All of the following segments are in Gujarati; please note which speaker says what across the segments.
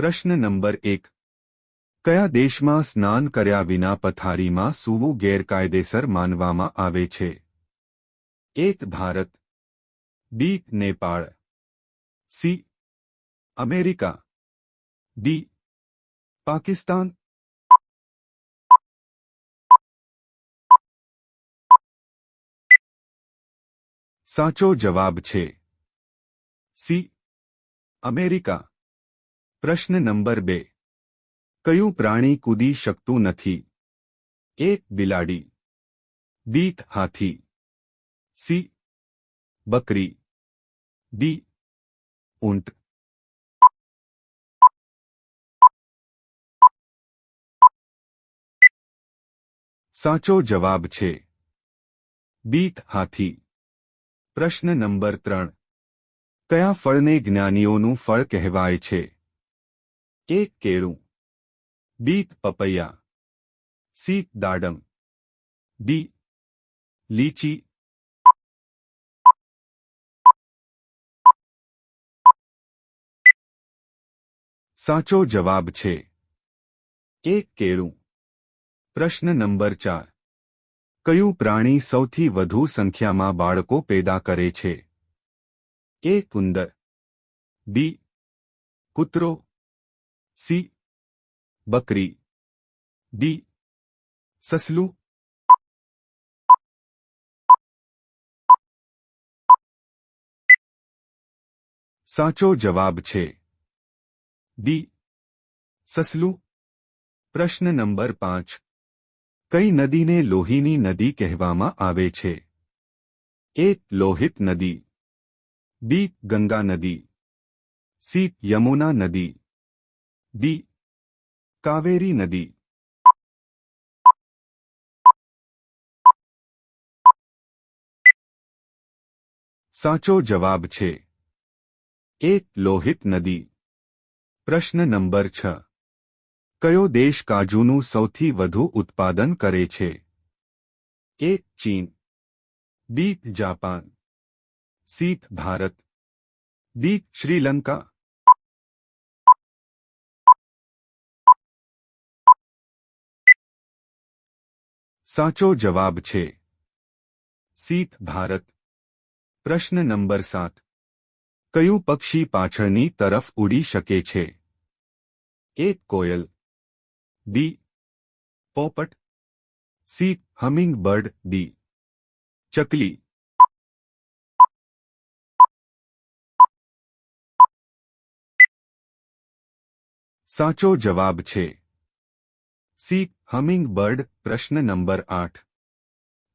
Speaker 1: પ્રશ્ન નંબર એક કયા દેશમાં સ્નાન કર્યા વિના પથારીમાં સૂવું ગેરકાયદેસર માનવામાં આવે છે એક Bharat B Nepal C America D Pakistan સાચો જવાબ છે સી અમેરિકા પ્રશ્ન નંબર બે. કયું પ્રાણી કૂદી શકતું નથી? એક બિલાડી. બી. હાથી. સી. બકરી. ડી. ઊંટ. સાચો જવાબ છે. બીક હાથી. પ્રશ્ન નંબર ત્રણ. કયા ફળને જ્ઞાનીઓનું ફળ કહેવાય છે? એક કેળું? બી, પપૈયા. સી, દાડમ. ડી, લીચી. સાચો જવાબ છે. એક કેળું? પ્રશ્ન નંબર ચાર. કયું પ્રાણી સૌથી વધુ સંખ્યામાં બાળકો પેદા કરે છે? એ કુંદર બી, કૂતરો. સી બકરી ડી સસલું સાચો જવાબ છે. ડી સસલું પ્રશ્ન નંબર પાંચ. કઈ નદીને લોહીની નદી કહેવામાં આવે છે? એ લોહિત નદી. બી ગંગા નદી. સી યમુના નદી. ડી કાવેરી નદી સાચો જવાબ છે એક લોહિત નદી પ્રશ્ન નંબર છ કયો દેશ કાજુનું સૌથી વધુ ઉત્પાદન કરે છે એ ચીન B Japan C Bharat D Sri Lanka સાચો જવાબ છે સી ભારત પ્રશ્ન નંબર સાત કયું પક્ષી પાછળની તરફ ઉડી શકે છે એક કોયલ બી પોપટ સી હમિંગ બર્ડ ડી ચકલી સાચો જવાબ છે સી, હમિંગ બર્ડ, પ્રશ્ન નંબર આઠ.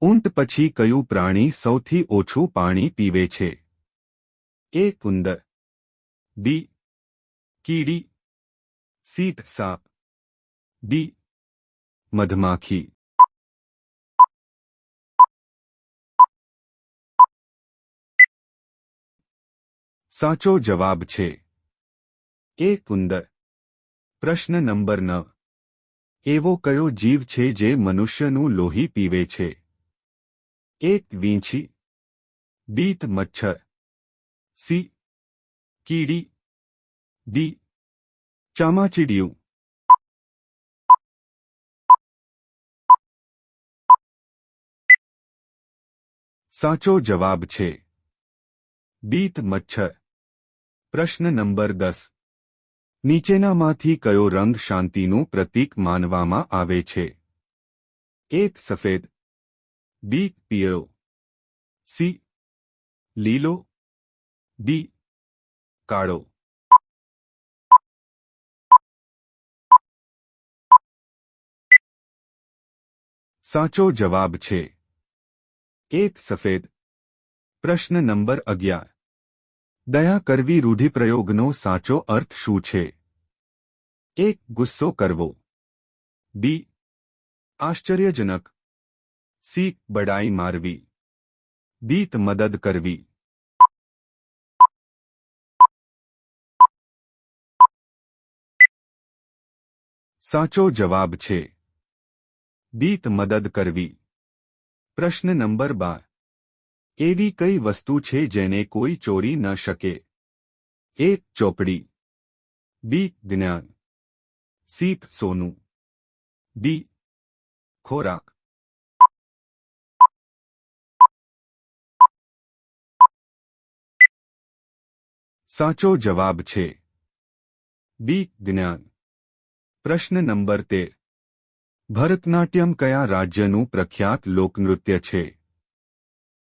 Speaker 1: ઊંટ પછી કયું પ્રાણી સૌથી ઓછું પાણી પીવે છે? એ, કુંદર. બી, કીડી. સીટ સાપ. ડી, મધમાખી. સાચો જવાબ છે એ, કુંદર. પ્રશ્ન નંબર નવ. એવો કયો જીવ છે જે મનુષ્યનું લોહી પીવે છે? એક વીંછી, બીત મચ્છર, સી, કીડી, ડી, ચામાચીડિયું. સાચો જવાબ છે, બીત મચ્છર. પ્રશ્ન નંબર દસ. નીચેનામાંથી કયો રંગ શાંતિનું પ્રતીક માનવામાં આવે છે? એક સફેદ, બી પીળો, સી લીલો, ડી કાળો. સાચો જવાબ છે. એક સફેદ. પ્રશ્ન નંબર અગિયાર. દયા કરવી રૂઢિપ્રયોગનો સાચો અર્થ શું છે એક ગુસ્સો કરવો બી આશ્ચર્યજનક સી બડાઈ મારવી દીત મદદ કરવી સાચો જવાબ છે દીત મદદ કરવી પ્રશ્ન નંબર બાર એવી કઈ વસ્તુ છે જેને કોઈ ચોરી ન શકે એક ચોપડી બી જ્ઞાન સી સોનું ડી ખોરાક સાચો જવાબ છે બી જ્ઞાન પ્રશ્ન નંબર તેર ભરતનાટ્યમ કયા રાજ્યનું પ્રખ્યાત લોકનૃત્ય છે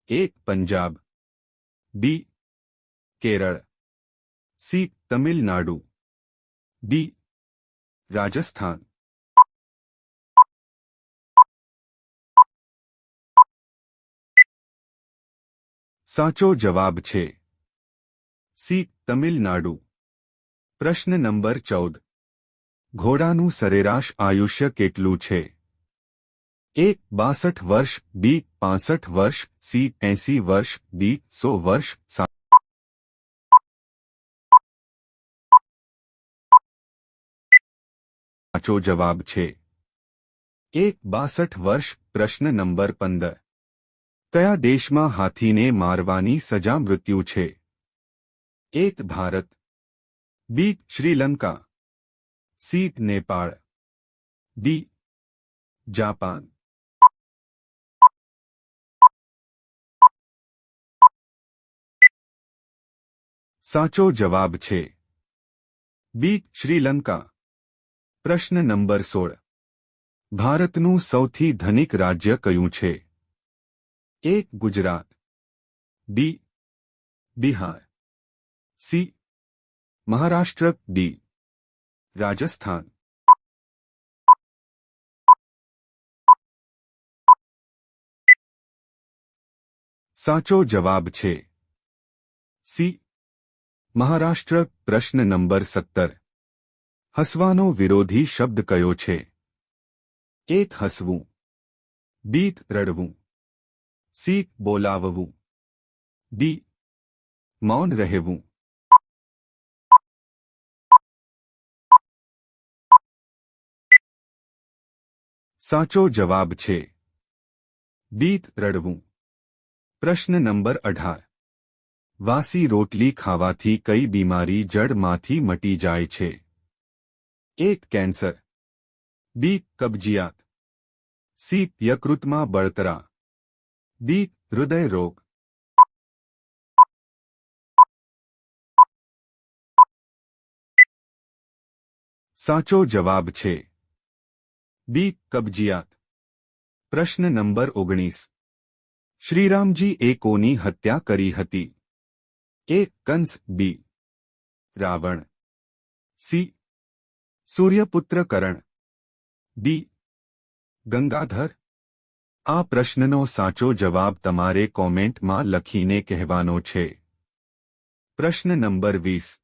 Speaker 1: એક Punjab B Kerala C Tamil Nadu D Rajasthan સાચો જવાબ છે સી તમિલનાડુ પ્રશ્ન નંબર ચૌદ ઘોડાનું સરેરાશ આયુષ્ય કેટલું છે એક બાસઠ વર્ષ બી પાસઠ વર્ષ સી એંસી વર્ષ ડી સો વર્ષ સાચો જવાબ છે એક બાસઠ વર્ષ પ્રશ્ન નંબર પંદર કયા દેશમાં હાથીને મારવાની સજા મૃત્યુ છે એક Bharat B Sri Lanka C Nepal D Japan સાચો જવાબ છે બી શ્રીલંકા પ્રશ્ન નંબર સોળ ભારતનું સૌથી ધનિક રાજ્ય કયું છે એક Gujarat B Bihar C Maharashtra D Rajasthan સાચો જવાબ છે સી મહારાષ્ટ્ર, પ્રશ્ન નંબર સત્તર. હસવાનો વિરોધી શબ્દ કયો છે? એક, હસવું. બીત રડવું. સી, બોલાવવું. ડી, મૌન રહેવું. સાચો જવાબ છે. બીત રડવું. પ્રશ્ન નંબર અઢાર. વાસી રોટલી ખાવાથી કઈ બીમારી જડમાંથી મટી જાય છે એક કેન્સર બી કબજિયાત સી યકૃતમાં બળતરા ડી હૃદય રોગ સાચો જવાબ છે બી કબજિયાત પ્રશ્ન નંબર ઓગણીસ શ્રીરામજી એ કોની હત્યા કરી હતી A Kansa B. Ravana. C. Suryaputra Karan D. Gangadhar. આ પ્રશ્નનો સાચો જવાબ તમારે કોમેન્ટમાં લખીને કહેવાનો છે. પ્રશ્ન નંબર વીસ.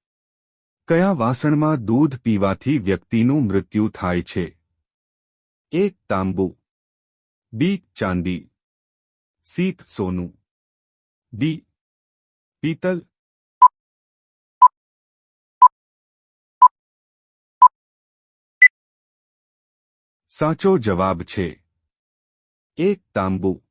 Speaker 1: કયા વાસણમાં દૂધ પીવાથી વ્યક્તિનું મૃત્યુ થાય છે? એક તાંબુ. બી. ચાંદી. સી. સોનું. ડી. પીતલ સાચો જવાબ છે. એક તાંબુ.